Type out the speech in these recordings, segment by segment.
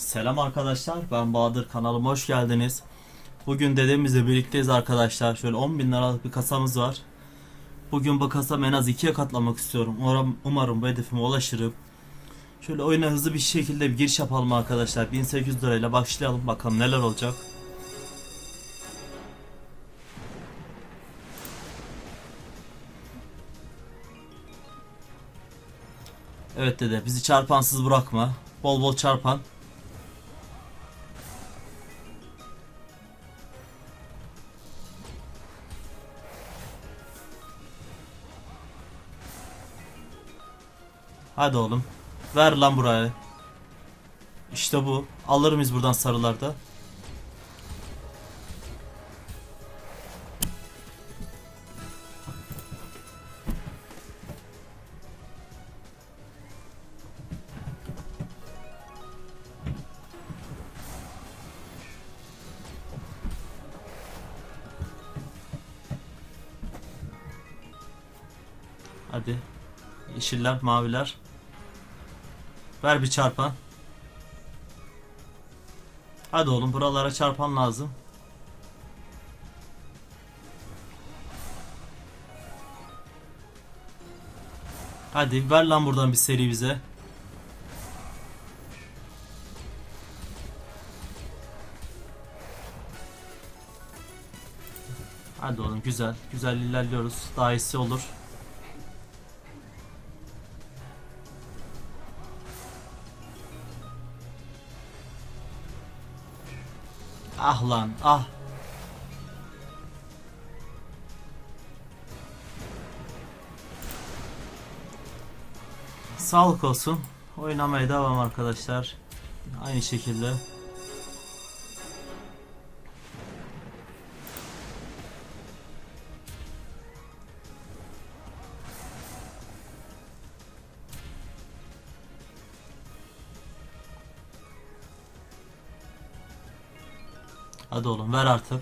Selam arkadaşlar ben Bahadır kanalıma hoş geldiniz. Bugün dedemizle birlikteyiz arkadaşlar. Şöyle 10 bin liralık bir kasamız var. Bugün bu kasam en az ikiye katlamak istiyorum. Umarım, umarım bu hedefime ulaşırım. Şöyle oyuna hızlı bir şekilde bir giriş yapalım arkadaşlar. 1800 lirayla başlayalım bakalım neler olacak. Evet dede bizi çarpansız bırakma. Bol bol çarpan. Hadi oğlum. Ver lan buraya. İşte bu. Alır mıyız buradan sarılarda? Hadi. Yeşiller, maviler. Ver bir çarpan. Hadi oğlum buralara çarpan lazım. Hadi ver lan buradan bir seri bize. Hadi oğlum güzel. Güzel ilerliyoruz. Daha iyisi olur. Ah lan ah. Sağlık olsun. Oynamaya devam arkadaşlar. Aynı şekilde. Hadi oğlum ver artık.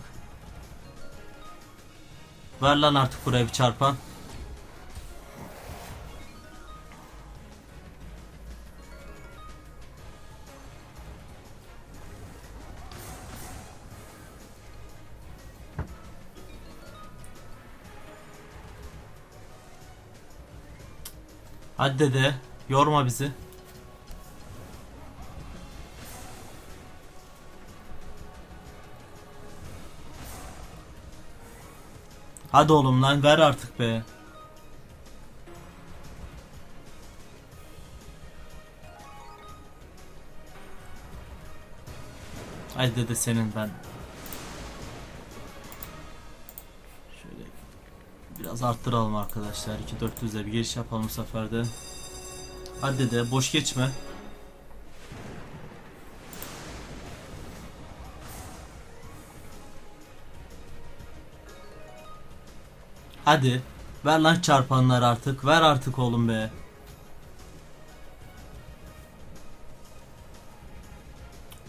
Ver lan artık buraya bir çarpan. Hadi dede yorma bizi. Hadi oğlum lan ver artık be. Hadi dede senin ben. Şöyle biraz arttıralım arkadaşlar. 2400'e bir giriş yapalım bu sefer de. Hadi dede boş geçme. Hadi. Ver lan çarpanlar artık. Ver artık oğlum be.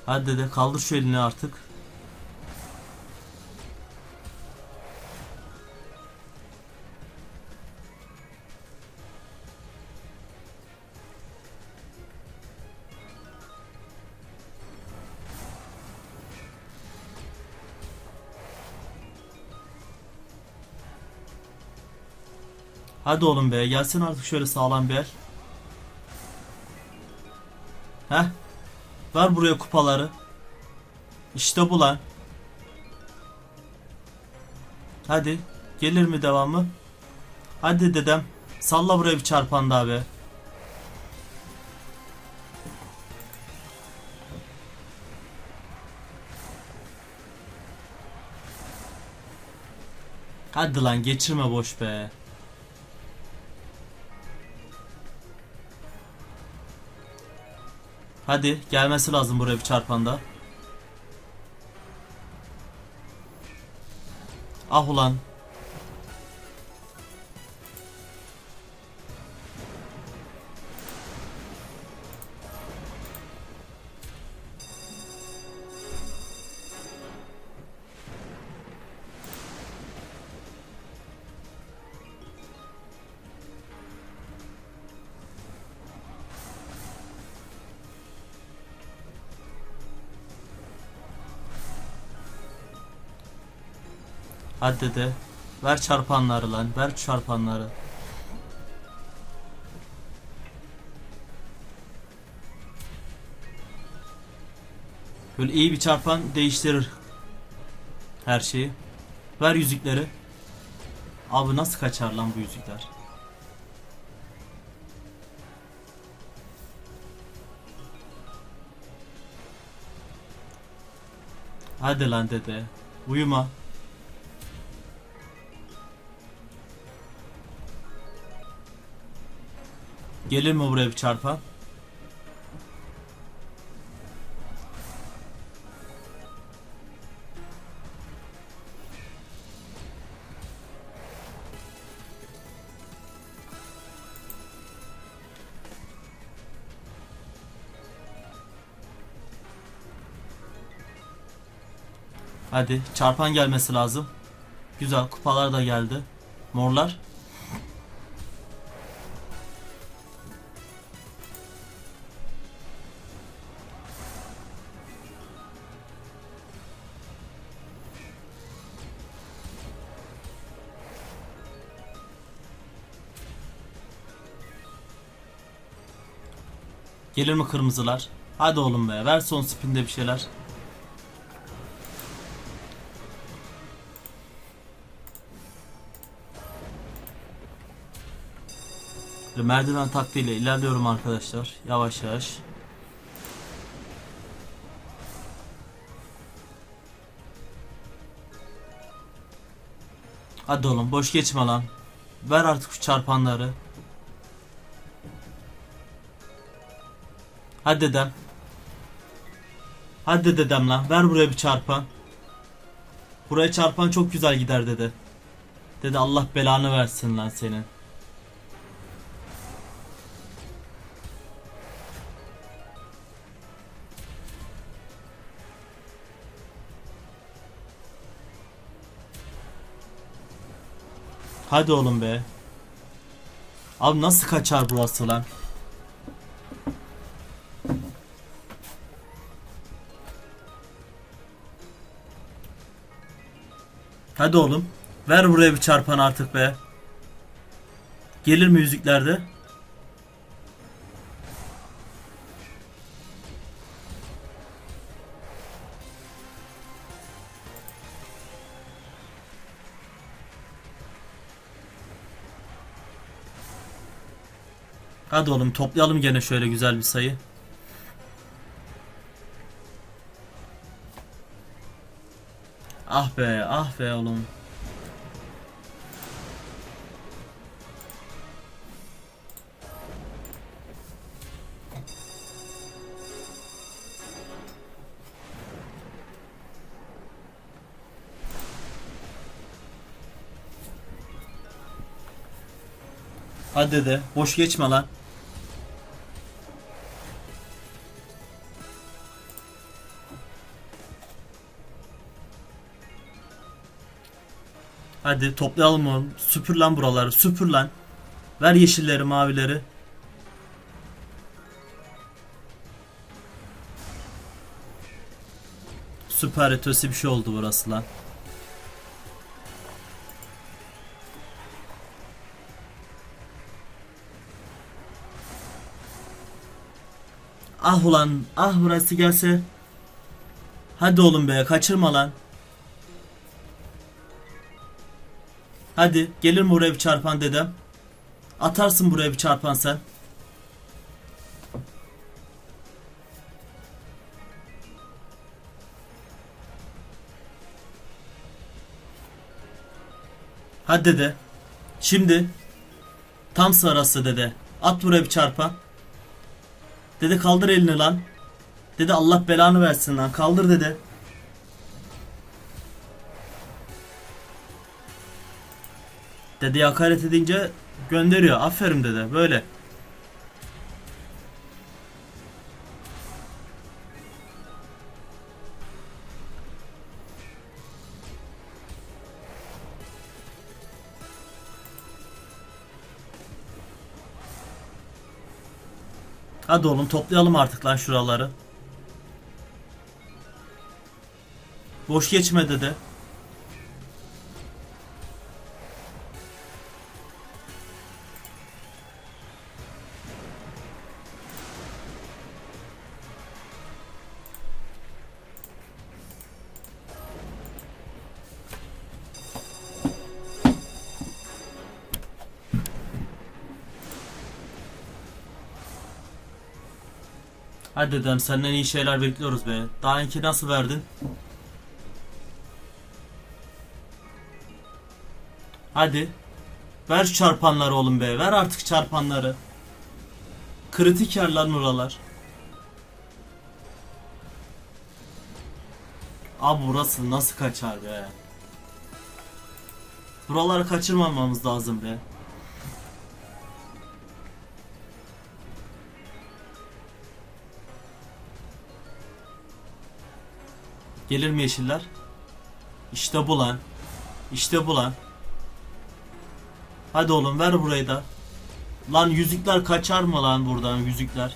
Hadi dede kaldır şu elini artık. Hadi oğlum be gelsin artık şöyle sağlam bir el. Heh. Ver buraya kupaları. İşte bu lan. Hadi. Gelir mi devamı? Hadi dedem. Salla buraya bir çarpan daha be. Hadi lan geçirme boş be. Hadi gelmesi lazım buraya bir çarpanda. Ah ulan. Hadi dede. Ver çarpanları lan. Ver çarpanları. Böyle iyi bir çarpan değiştirir her şeyi. Ver yüzükleri. Abi nasıl kaçar lan bu yüzükler? Hadi lan dede. Uyuma. Gelir mi buraya bir çarpan? Hadi çarpan gelmesi lazım. Güzel kupalar da geldi. Morlar. Gelir mi kırmızılar? Hadi oğlum be ver son spinde bir şeyler. Böyle merdiven taktiğiyle ilerliyorum arkadaşlar. Yavaş yavaş. Hadi oğlum boş geçme lan. Ver artık şu çarpanları. Hadi dedem. Hadi dedem lan. Ver buraya bir çarpan. Buraya çarpan çok güzel gider dedi. Dedi Allah belanı versin lan senin. Hadi oğlum be. Abi nasıl kaçar burası lan? Hadi oğlum. Ver buraya bir çarpan artık be. Gelir mi yüzüklerde? Hadi oğlum toplayalım gene şöyle güzel bir sayı. Be ah be oğlum. Hadi de boş geçme lan. Hadi toplayalım oğlum. Süpür lan buraları. Süpür lan. Ver yeşilleri mavileri. Süper ötesi bir şey oldu burası lan. Ah ulan ah burası gelse. Hadi oğlum be kaçırma lan. Hadi gelir mi buraya bir çarpan dedem? Atarsın buraya bir çarpan sen. Hadi dede. Şimdi. Tam sırası dede. At buraya bir çarpan. Dede kaldır elini lan. Dede Allah belanı versin lan. Kaldır dede. Dede hakaret edince gönderiyor. Aferin dede. Böyle. Hadi oğlum toplayalım artık lan şuraları. Boş geçme dede. Hadi dedem senden iyi şeyler bekliyoruz be. Daha önce nasıl verdin? Hadi. Ver çarpanları oğlum be. Ver artık çarpanları. Kritik yerler oralar. Abi burası nasıl kaçar be? Buraları kaçırmamamız lazım be. Gelir mi yeşiller? İşte bu lan. İşte bu lan. Hadi oğlum ver burayı da. Lan yüzükler kaçar mı lan buradan yüzükler?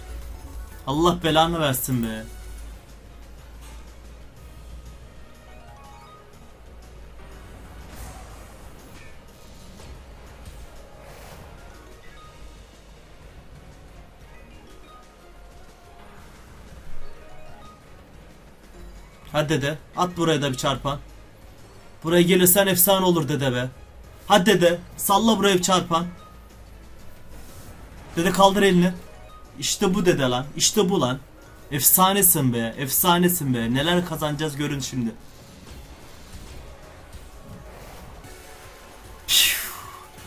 Allah belanı versin be. Hadi dede at buraya da bir çarpan. Buraya gelirsen efsane olur dede be. Hadi dede salla buraya bir çarpan. Dede kaldır elini. İşte bu dede lan. İşte bu lan. Efsanesin be. Efsanesin be. Neler kazanacağız görün şimdi.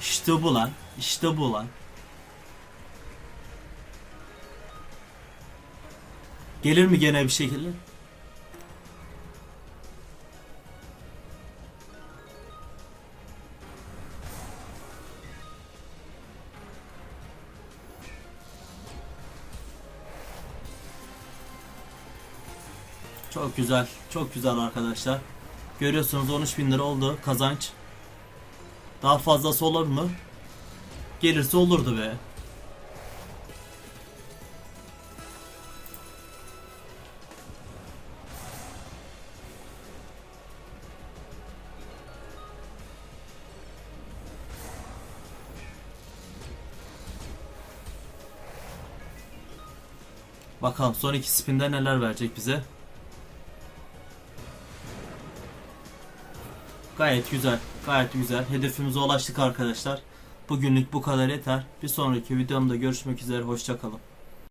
İşte bu lan. İşte bu lan. Gelir mi gene bir şekilde? Çok güzel. Çok güzel arkadaşlar. Görüyorsunuz 13 bin lira oldu kazanç. Daha fazlası olur mu? Gelirse olurdu be. Bakalım son iki spinde neler verecek bize. Gayet güzel. Gayet güzel. Hedefimize ulaştık arkadaşlar. Bugünlük bu kadar yeter. Bir sonraki videomda görüşmek üzere. Hoşçakalın.